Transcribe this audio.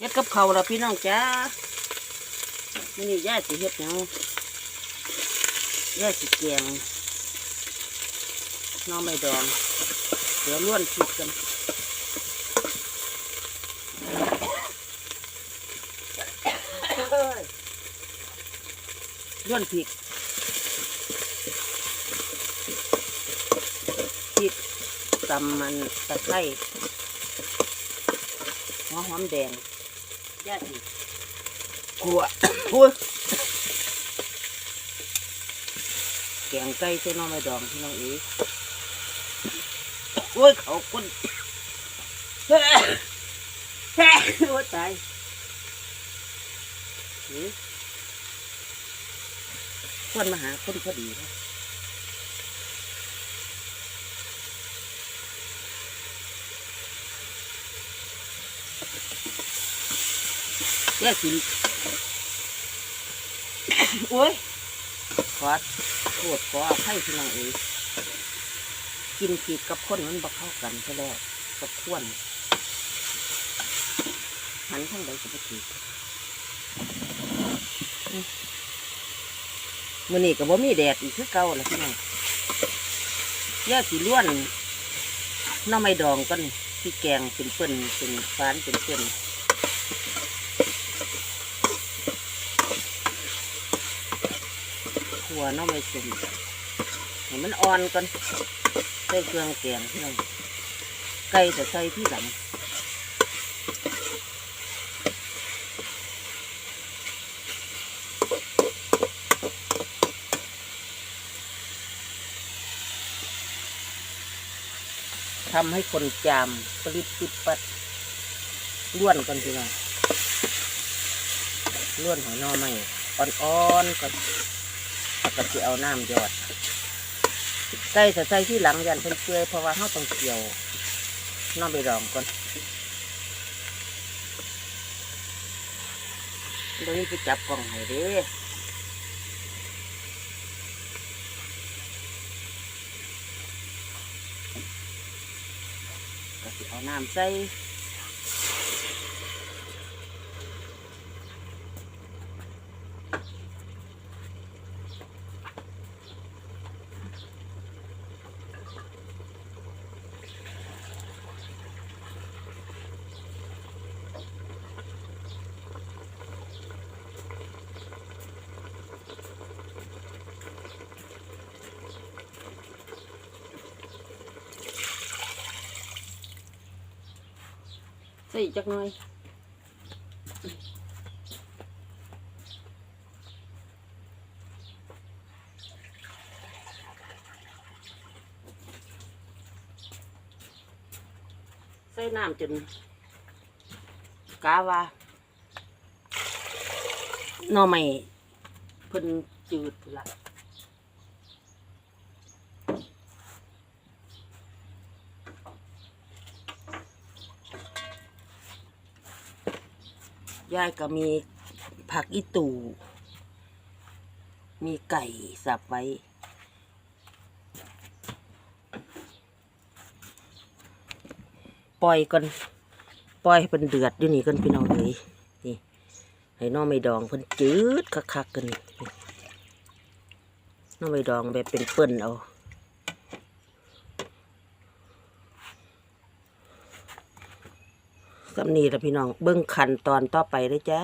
เฮ็ดกับเขาล้วพี่น้องจ้ามื้อนี้ย่าสิเฮ็ดหยังย่าสิแกงน้องไม่ดองเดี๋ยวล้วนพริกกันล้วนพริกพริกตำมันตะไคร้หัวหอมแดง ย่าสิขัวพูดแกงไก่ใส่หน้องไม่ดองพี่น้องเอ๋โอ้ยเขาคนแฮ่แฮ่โอ้ยตายเฮ้ยควรมาหาคนพอดีนะ แย่สิโอ้ยขอโทษขออภัยพี่น้องเอ๋ยกินผิดกับคนมันบ่เข้ากันซะแล้วกับขวนหันทางใดก็บ่ถูกมื้อนี้ก็บ่มีแดดอีกคือเก่าล่ะพี่น้องย่าสิล้วนน้อไม้ดองกันที่แกงเป็นเปิ้นเป็นฟานเป็นเปิ้นน ขัวน้องไม้สุ่มให้มันอ่อนก่อนใส่เครื่องแกงพี่อไก่จะใส่ที่หลังทำให้คนจามปริบปิดปัดล้วนก่อนพี่น้องล้วนของหนอไม่อ่อนๆก่อน แล้วก็จะเอาน้ำหยอดไก่จะใส่ที่หลังยันเป็นเปื่อยเพราะว่าเขาต้องเกี่ยวน้องไปรองก่อนเดี๋ยวนี้ไปจับกล่องให้เด้ก็สิเอาน้ำใส่ ส่จักหน่อยใส่น้ำจนกาว่าหน่อไม่เพิ่นจืดละ ยายก็มีผักอีตู มีไก่สับไว้ ปล่อยก่อน ปล่อยให้เป็นเดือดอยู่นี่กันพี่น้องเลยนี่ ให้น้องไม่ดองเพิ่นจืดคักๆกันน้องไม่ดองแบบเป็นเปิ้นเอา สำนีละพี่น้อง เบิ้งขันตอนต่อไปเลยจ้า